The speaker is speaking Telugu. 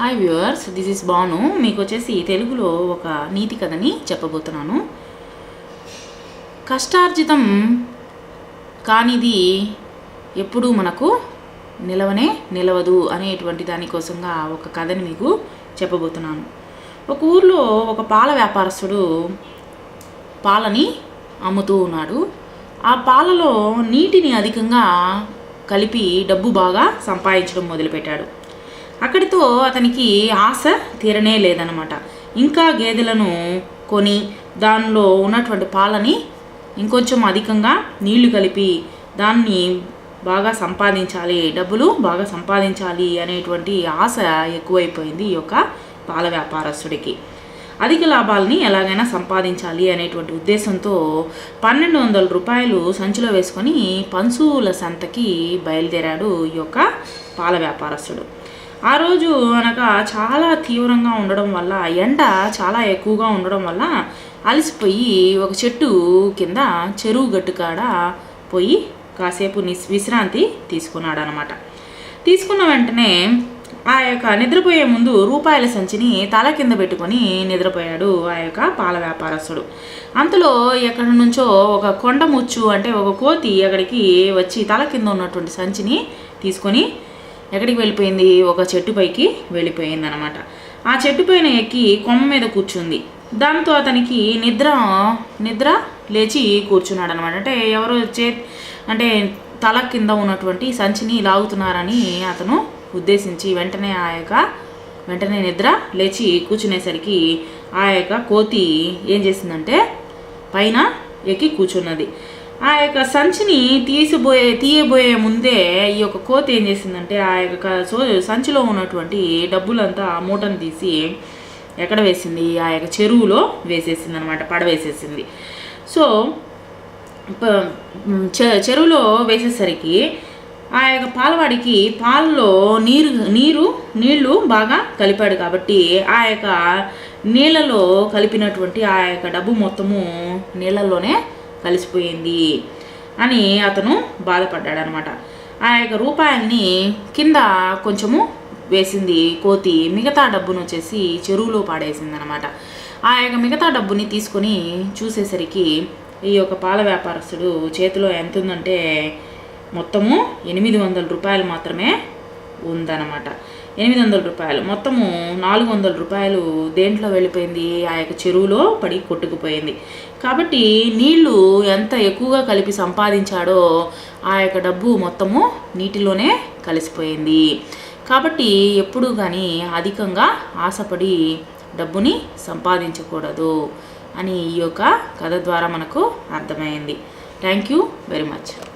Hi viewers this is Banu మీకు వచ్చేసి తెలుగులో ఒక నీతి కథని చెప్పబోతున్నాను. కష్టార్జితం కానిది ఎప్పుడూ మనకు నిలవనే నిలవదు అనేటువంటి దానికోసంగా ఒక కథని మీకు చెప్పబోతున్నాను. ఒక ఊర్లో ఒక పాల వ్యాపారస్తుడు పాలని అమ్ముతూ ఉన్నాడు. ఆ పాలలో నీటిని అధికంగా కలిపి డబ్బు బాగా సంపాదించడం మొదలుపెట్టాడు. అక్కడితో అతనికి ఆశ తీరనే లేదనమాట ఇంకా గేదెలను కొని దానిలో ఉన్నటువంటి పాలని ఇంకొంచెం అధికంగా నీళ్ళు కలిపి దాన్ని బాగా సంపాదించాలి డబ్బులు బాగా సంపాదించాలి అనేటువంటి ఆశ ఎక్కువైపోయింది ఈ యొక్క పాల వ్యాపారస్తుడికి. అధిక లాభాలని ఎలాగైనా సంపాదించాలి అనేటువంటి ఉద్దేశంతో పన్నెండు వందల రూపాయలు సంచిలో వేసుకొని పంచుల సంతకి బయలుదేరాడు ఈ యొక్క పాల వ్యాపారస్తుడు. ఆ రోజు అనగా చాలా తీవ్రంగా ఉండడం వల్ల ఎండ చాలా ఎక్కువగా ఉండడం వల్ల అలసిపోయి ఒక చెట్టు కింద చెరువు గట్టు కాడ పోయి కాసేపు నిస్ విశ్రాంతి తీసుకున్నాడు అనమాట తీసుకున్న వెంటనే ఆ యొక్క నిద్రపోయే ముందు రూపాయల సంచిని తల కింద పెట్టుకొని నిద్రపోయాడు ఆ యొక్క పాల వ్యాపారస్తుడు. అంతలో ఎక్కడి నుంచో ఒక కొండ ముచ్చు అంటే ఒక కోతి అక్కడికి వచ్చి తల కింద ఉన్నటువంటి సంచిని తీసుకొని ఎక్కడికి వెళ్ళిపోయింది? ఒక చెట్టు పైకి వెళ్ళిపోయింది అనమాట ఆ చెట్టు పైన ఎక్కి కొమ్మ మీద కూర్చుంది. దాంతో అతనికి నిద్ర నిద్ర లేచి కూర్చున్నాడు అనమాట అంటే ఎవరో చే అంటే తల కింద ఉన్నటువంటి సంచిని లాగుతున్నారని అతను ఉద్దేశించి వెంటనే ఆ యొక్క వెంటనే నిద్ర లేచి కూర్చునేసరికి ఆ యొక్క కోతి ఏం చేసిందంటే పైన ఎక్కి కూర్చున్నది. ఆ యొక్క సంచిని తీసిపోయే తీయబోయే ముందే ఈ యొక్క కోతి ఏం చేసిందంటే ఆ యొక్క సో సంచిలో ఉన్నటువంటి డబ్బులంతా ఆ మూటను తీసి ఎక్కడ వేసింది? ఆ యొక్క చెరువులో వేసేసింది అనమాట పడవేసేసింది. సో చె- చెరువులో వేసేసరికి ఆ యొక్క పాలవాడికి పాలలో నీరు నీరు నీళ్ళు బాగా కలిపాడు కాబట్టి ఆ యొక్క నీళ్ళలో కలిపినటువంటి ఆ యొక్క డబ్బు మొత్తము నీళ్ళల్లోనే కలిసిపోయింది అని అతను బాధపడ్డాడు అనమాట ఆ యొక్క రూపాయల్ని కింద కొంచెము వేసింది కోతి మిగతా డబ్బును వచ్చేసి చెరువులో పాడేసింది అనమాట ఆ యొక్క మిగతా డబ్బుని తీసుకొని చూసేసరికి ఈ యొక్క పాల వ్యాపారస్తుడు చేతిలో ఎంత ఉందంటే మొత్తము ఎనిమిది వందల రూపాయలు మాత్రమే ఉందన్నమాట. ఎనిమిది వందల రూపాయలు. మొత్తము నాలుగు వందల రూపాయలు దేంట్లో వెళ్ళిపోయింది? ఆ యొక్క చెరువులో పడి కొట్టుకుపోయింది. కాబట్టి నీళ్ళు ఎంత ఎక్కువగా కలిపి సంపాదించాడో ఆ యొక్క డబ్బు మొత్తము నీటిలోనే కలిసిపోయింది. కాబట్టి ఎప్పుడూ కానీ అధికంగా ఆశపడి డబ్బుని సంపాదించకూడదు అని ఈ యొక్క కథ ద్వారా మనకు అర్థమైంది. Thank you very much.